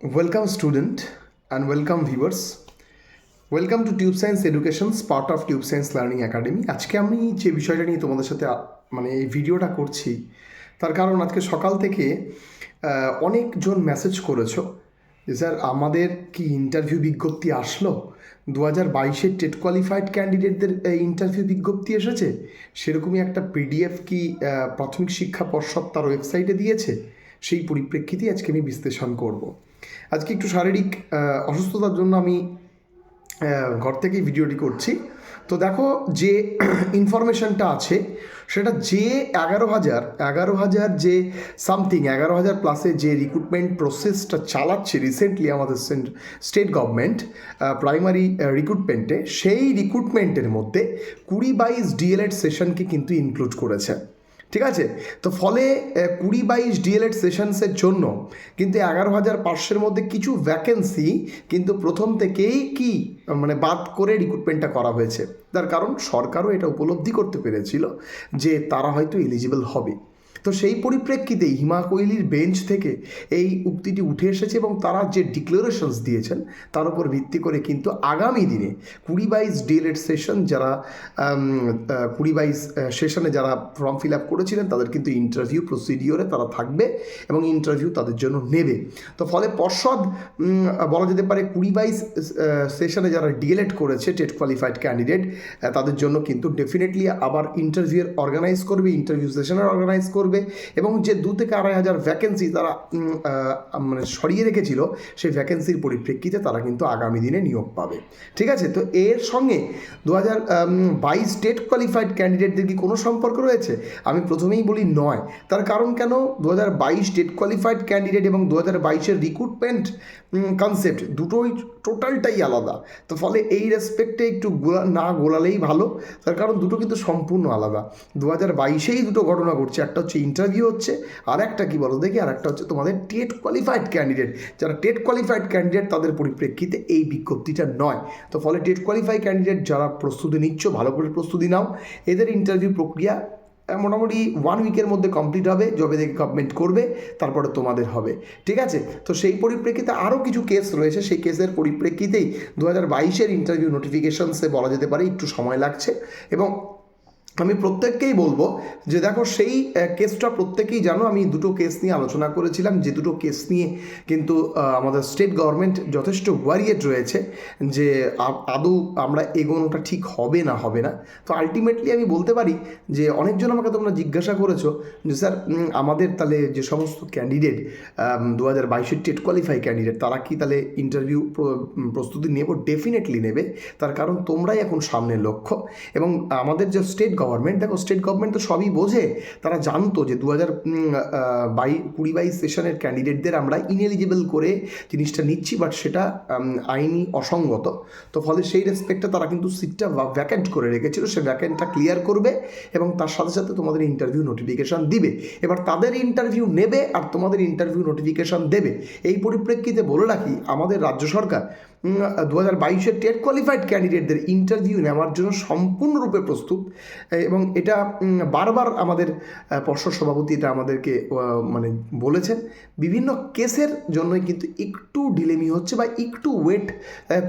Welcome, student, and welcome, viewers. Welcome to Tube Science Educations part of Tube Science Learning Academy আজকে আমি যে বিষয়টা নিয়ে তোমাদের সাথে মানে এই ভিডিওটা করছি তার কারণ আজকে সকাল থেকে অনেকজন মেসেজ করেছ যে স্যার আমাদের কি ইন্টারভিউ বিজ্ঞপ্তি আসলো? দু হাজার বাইশের টেট কোয়ালিফাইড ক্যান্ডিডেটদের ইন্টারভিউ বিজ্ঞপ্তি এসেছে? সেরকমই একটা পিডিএফ কি প্রাথমিক শিক্ষা পর্ষদ তার ওয়েবসাইটে দিয়েছে? সেই পরিপ্রেক্ষিতেই আজকে আমি বিশ্লেষণ করব। আজকে একটু শারীরিক অসুস্থতার জন্য আমি ঘর থেকেই ভিডিওটি করছি। তো দেখো যে ইনফরমেশনটা আছে, সেটা যে এগারো হাজার এগারো হাজার যে সামথিং এগারো হাজার প্লাসে যে রিক্রুটমেন্ট প্রসেসটা চালাচ্ছে রিসেন্টলি আমাদের স্টেট গভর্নমেন্ট প্রাইমারি রিক্রুটমেন্টে সেই রিক্রুটমেন্টের মধ্যে কুড়ি বাইশ ডিএলএড সেশনকে কিন্তু ইনক্লুড করেছে। ঠিক আছে? তো ফলে কুড়ি বাইশ ডিএলএড সেশনসের জন্য কিন্তু এগারো হাজার পাঁচশোর মধ্যে কিছু ভ্যাকেন্সি কিন্তু প্রথম থেকেই কি মানে বাদ করে রিক্রুটমেন্টটা করা হয়েছে। তার কারণ সরকারও এটা উপলব্ধি করতে পেরেছিল যে তারা হয়তো এলিজিবল হবে। তো সেই পরিপ্রেক্ষিতেই হিমা কোহলির বেঞ্চ থেকে এই উক্তিটি উঠে এসেছে এবং তারা যে ডিক্লারেশনস দিয়েছেন, তার উপর ভিত্তি করে কিন্তু আগামী দিনে কুড়ি বাইশ ডিএলএড সেশন যারা কুড়ি বাইশ সেশনে যারা ফর্ম ফিল আপ করেছিলেন, তাদের কিন্তু ইন্টারভিউ প্রসিডিওরে তারা থাকবে এবং ইন্টারভিউ তাদের জন্য নেবে। তো ফলে পর্ষদ বলা যেতে পারে কুড়ি বাইশ সেশনে যারা ডিএলএড করেছে, টেট কোয়ালিফাইড ক্যান্ডিডেট তাদের জন্য কিন্তু ডেফিনেটলি আবার ইন্টারভিউর অর্গানাইজ করবে ইন্টারভিউ সেশনের অর্গানাইজ করবে। এবং যে দু থেকে আড়াই হাজার ভ্যাকেন্সি তারা মানে সরিয়ে রেখেছিল, সেই ভ্যাকেন্সির পরিপ্রেক্ষিতে তারা কিন্তু আগামী দিনে নিয়োগ পাবে। ঠিক আছে? তো এর সঙ্গে দু হাজার বাইশ স্টেট কোয়ালিফাইড ক্যান্ডিডেটদের কি কোনো সম্পর্ক রয়েছে? আমি প্রথমেই বলি নয়। তার কারণ কেন? দু হাজার বাইশ স্টেট কোয়ালিফাইড ক্যান্ডিডেট এবং দু হাজার বাইশের রিক্রুটমেন্ট কনসেপ্ট দুটোই টোটালটাই আলাদা। তো ফলে এই রেসপেক্টে একটু গোলা, না গোলালেই ভালো। তার কারণ দুটো কিন্তু সম্পূর্ণ আলাদা। দু হাজার বাইশেই দুটো ঘটনা ঘটছে, একটা হচ্ছে ইন্টারভিউ হচ্ছে আর একটা কী বলো দেখি আর একটা হচ্ছে তোমাদের টেট কোয়ালিফাইড ক্যান্ডিডেট যারা টেট কোয়ালিফাইড ক্যান্ডিডেট তাদের পরিপ্রেক্ষিতে এই বিজ্ঞপ্তিটা নয়। তো ফলে টেট কোয়ালিফাই ক্যান্ডিডেট যারা প্রস্তুতি নিচ্ছ, ভালো করে প্রস্তুতি নাও। এদের ইন্টারভিউ প্রক্রিয়া মোটামুটি ওয়ান উইকের মধ্যে কমপ্লিট হবে যবে থেকে গভর্নমেন্ট করবে, তারপরে তোমাদের হবে। ঠিক আছে? তো সেই পরিপ্রেক্ষিতে আরও কিছু কেস রয়েছে, সেই কেসের পরিপ্রেক্ষিতেই দু হাজার বাইশের ইন্টারভিউ নোটিফিকেশনসে বলা যেতে পারে, একটু সময় লাগছে। এবং আমি প্রত্যেককেই বলব যে দেখো সেই কেসটা প্রত্যেকেই জানো। আমি দুটো কেস নিয়ে আলোচনা করেছিলাম। যে দুটো কেস নিয়ে কিন্তু আমাদের স্টেট গভর্নমেন্ট যথেষ্ট ওয়ারিয়েট রয়েছে যে আদৌ আমরা এগোনোটা ঠিক হবে না হবে না। তো আলটিমেটলি আমি বলতে পারি যে অনেকজন আমাকে তোমরা জিজ্ঞাসা করেছ যে স্যার আমাদের তাহলে যে সমস্ত ক্যান্ডিডেট দু হাজার বাইশের টেট কোয়ালিফাই ক্যান্ডিডেট তারা কি তাহলে ইন্টারভিউ প্রস্তুতি নেব? ডেফিনেটলি নেবে। তার কারণ তোমরাই এখন সামনে লক্ষ্য। এবং আমাদের যে স্টেট গভর্নমেন্ট দেখো স্টেট গভর্নমেন্ট তো সবই বোঝে। তারা জানতো যে দু হাজার বাই, কুড়ি বাইশ সেশনের ক্যান্ডিডেটদের আমরা ইনএলিজিবল করে জিনিসটা নিচ্ছি বাট সেটা আইনি অসঙ্গত। তো ফলে সেই রেসপেক্টে তারা কিন্তু সিটটা ভ্যাকেন্ট করে রেখেছিল, সে ভ্যাকেন্টটা ক্লিয়ার করবে এবং তার সাথে সাথে তোমাদের ইন্টারভিউ নোটিফিকেশান দিবে। এবার তাদের ইন্টারভিউ নেবে আর তোমাদের ইন্টারভিউ নোটিফিকেশান দেবে। এই পরিপ্রেক্ষিতে বলে রাখি, আমাদের রাজ্য সরকার দু হাজার বাইশের টেট কোয়ালিফাইড ক্যান্ডিডেটদের ইন্টারভিউ নেওয়ার জন্য সম্পূর্ণরূপে প্রস্তুত। এবং এটা বারবার আমাদের পর্ষদ সভাপতি এটা আমাদেরকে মানে বলেছেন। বিভিন্ন কেসের জন্যই কিন্তু একটু ডিলেমি হচ্ছে বা একটু ওয়েট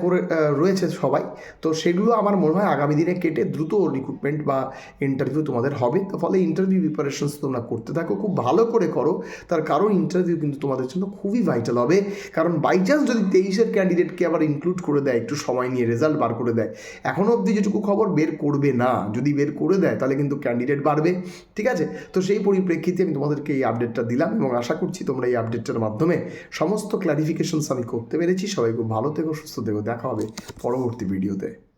করে রয়েছে সবাই। তো সেগুলো আমার মনে হয় আগামী দিনে কেটে দ্রুত রিক্রুটমেন্ট বা ইন্টারভিউ তোমাদের হবে। তো ফলে ইন্টারভিউ প্রিপারেশনস তোমরা করতে থাকো, খুব ভালো করে করো। তার কারণ ইন্টারভিউ কিন্তু তোমাদের জন্য খুবই ভাইটাল হবে। কারণ বাই চান্স যদি তেইশের ক্যান্ডিডেটকে আবার ইনক্লুড করে দেয়, একটু সময় নিয়ে রেজাল্ট বার করে দেয়। এখনও অবধি যেটুকু খবর বের করবে না, যদি বের করে দেয়, তাহলে কিন্তু ক্যান্ডিডেট বাড়বে, ঠিক আছে? তো সেই পরিপ্রেক্ষিতে আমি তোমাদেরকে এই আপডেটটা দিলাম এবং আশা করছি তোমরা এই আপডেটটার মাধ্যমে সমস্ত ক্লারিফিকেশনস আমি করতে পেরেছি। সবাই খুব ভালো থেকো, সুস্থ থেকো, দেখা হবে পরবর্তী ভিডিওতে